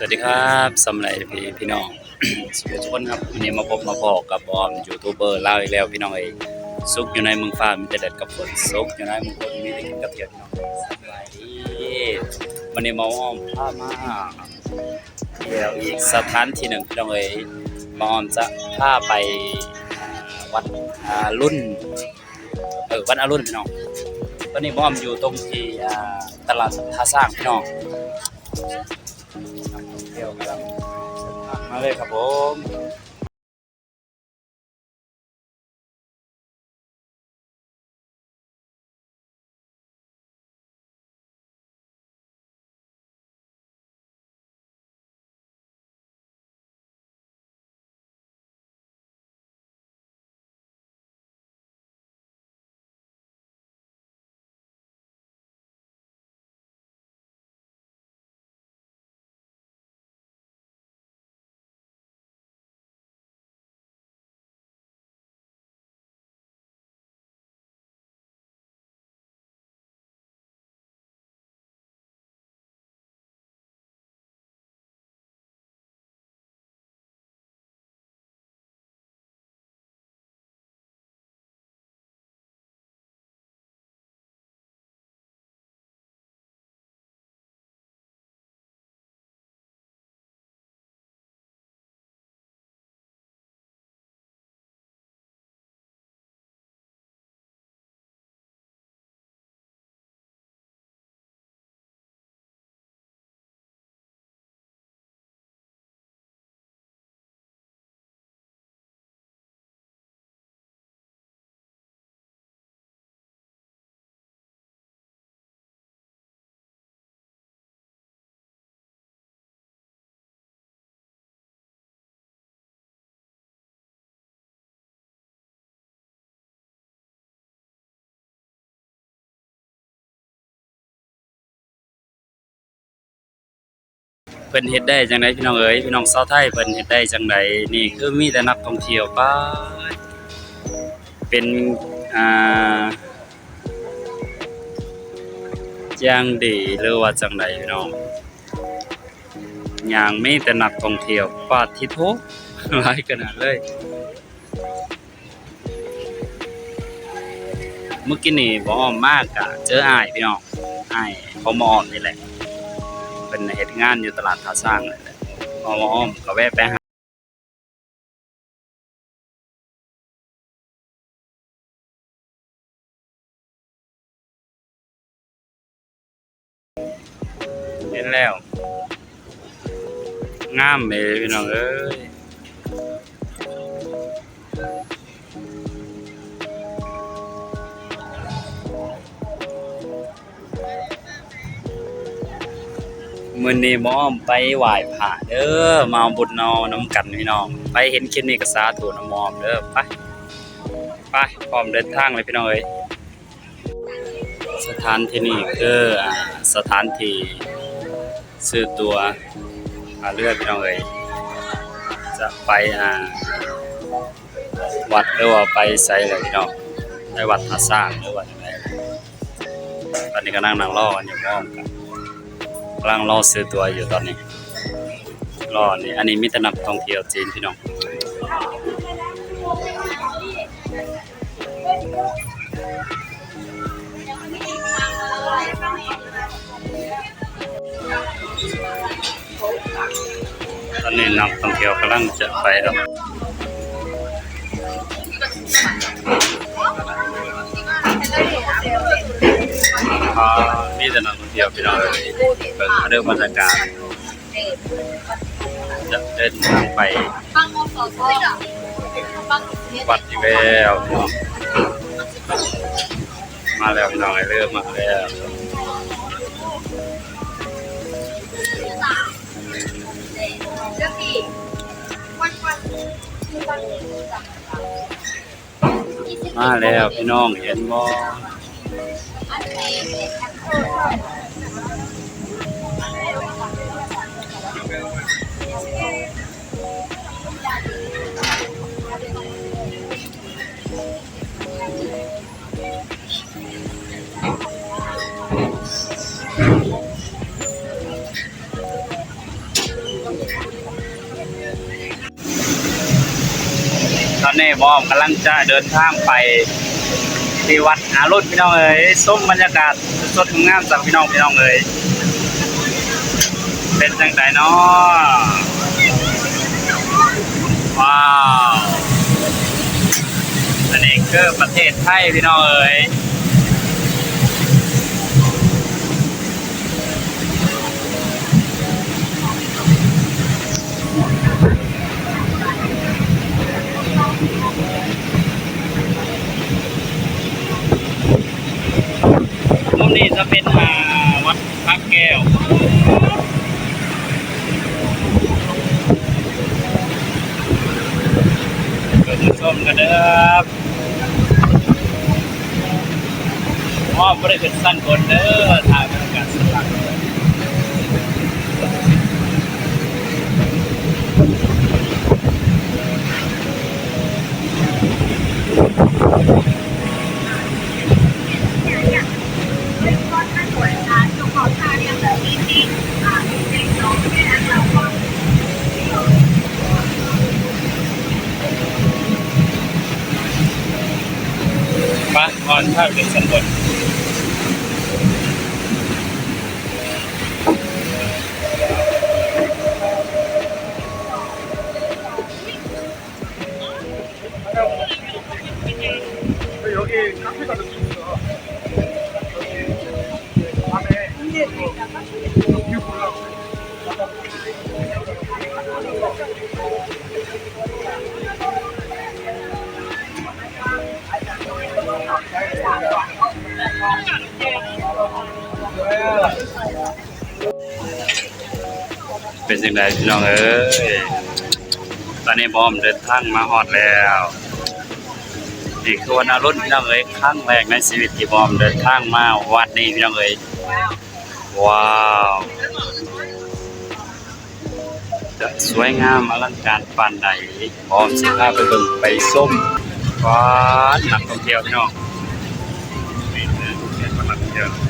สวัสดีครับสำหรับพี่พี่น้อง สุขทุกคนครับวันนี้มาพบมาพอกับบอมยูทูบเบอร์เล่าอีกแล้วพี่น้องเอยซุกอยู่ในเมืองฟ้ามีแต่แดดกับฝนซุกอยู่ในเมืองฝนมีแต่กินกับเทียมพี่น้องสบายดีวันนี้มาอ้อมพามาเที่ยวอีกสถานที่หนึ่งพี่น้องเอยมอมจะพาไปวัดอารุ่นเออวัดอารุ่นพี่น้องตอนนี้บอมอยู่ตรงที่ตลาดท่าสร้างพี่น้อง เที่ยวกันมาเลยครับผม เพิ่นเฮ็ดได้จังไดพี่น้องเอ๋ยพี่น้องชาวไทยเพิ่นเฮ็ดได้จังไดนี่คือมีแต่นักท่องเที่ยวป้าเป็นอ่าอย่างดีหรือว่าจังไดพี่น้องอย่างมีแต่นักท่องเที่ยวปาดทิโทหลายขนาดเลยเมื่อกี้นี่บ่อ้อมมากกะเจออ้ายพี่น้องอ้ายเขามาอ้อมนี่แหละ เป็นเฮ็ดงานอยู่ตลาดท่าสร้างนั่นแหละพอมาอ้อมก็แวะไปหาเห็นแล้ว งามเลยพี่น้องเอ้ย มื้อนี้หมออ้อมไปไหว้พระเด้อมาบุญเอน้ำกันพี่น้อง ไปเห็นคลิปนี้ก็สาธุน้ำหมอมเด้อไปไปพร้อมเดินทางเลยพี่น้องเอ้ยสถานที่นี้คือสถานที่ซื้อตัวหาเลือดพี่น้องเอ้ยจะไปอ่าวัดหรือว่าไปไสเลยพี่น้องไปวัดท่าสร้างหรือว่าจังไดตอนนี้ก็นั่งนั่งรอกันอยู่พร้อมกัน กำลังรอซื้อตัวอยู่ตอนนี้ รอนี่อันนี้มีแต่นักท่องเที่ยวจีนพี่น้องตอนนี้นักท่องเที่ยวกำลังจะไปครับ อ่ามีแต่นักท่องเที่ยวพี่น้องเลยเบิ่งเรื่องบรรยากาศจะเดินทางไปวัดอีกแล้วพี่น้องมาแล้วพี่น้องไอ้เริ่มมาแล้วมาแล้วพี่น้องเห็นบ่ ตอนนี้บอมกำลังจะเดินทางไป ที่วัดหารุณพี่น้องเอ๋ยส้มบรรยากาศสดงามจากพี่น้องพี่น้องเอ๋ยเป็นจังไดเนาะว้าวอันนี้คือประเทศไทยพี่น้องเอ๋ย เป็นาวัดพระแก้วเกิดมาชมกันนะครับอ๋อบริเวณสั้นคนเด้อทางบรรยากาศสลัก ปะออนภาค เป็นสิ่งใดพี่น้องเอ้ยตอนนี้บอมเดินทางมาฮอดแล้วนี่คือวันอรุณพี่น้องเอ้ยครั้งแรกในชีวิตที่บอมเดินทางมาวัดนี้พี่น้องเอ้ยว้าวจะสวยงามอลังการปานใดบอมสิพาไปเบิ่งไปส้มว้านักท่องเที่ยวพี่น้อง เ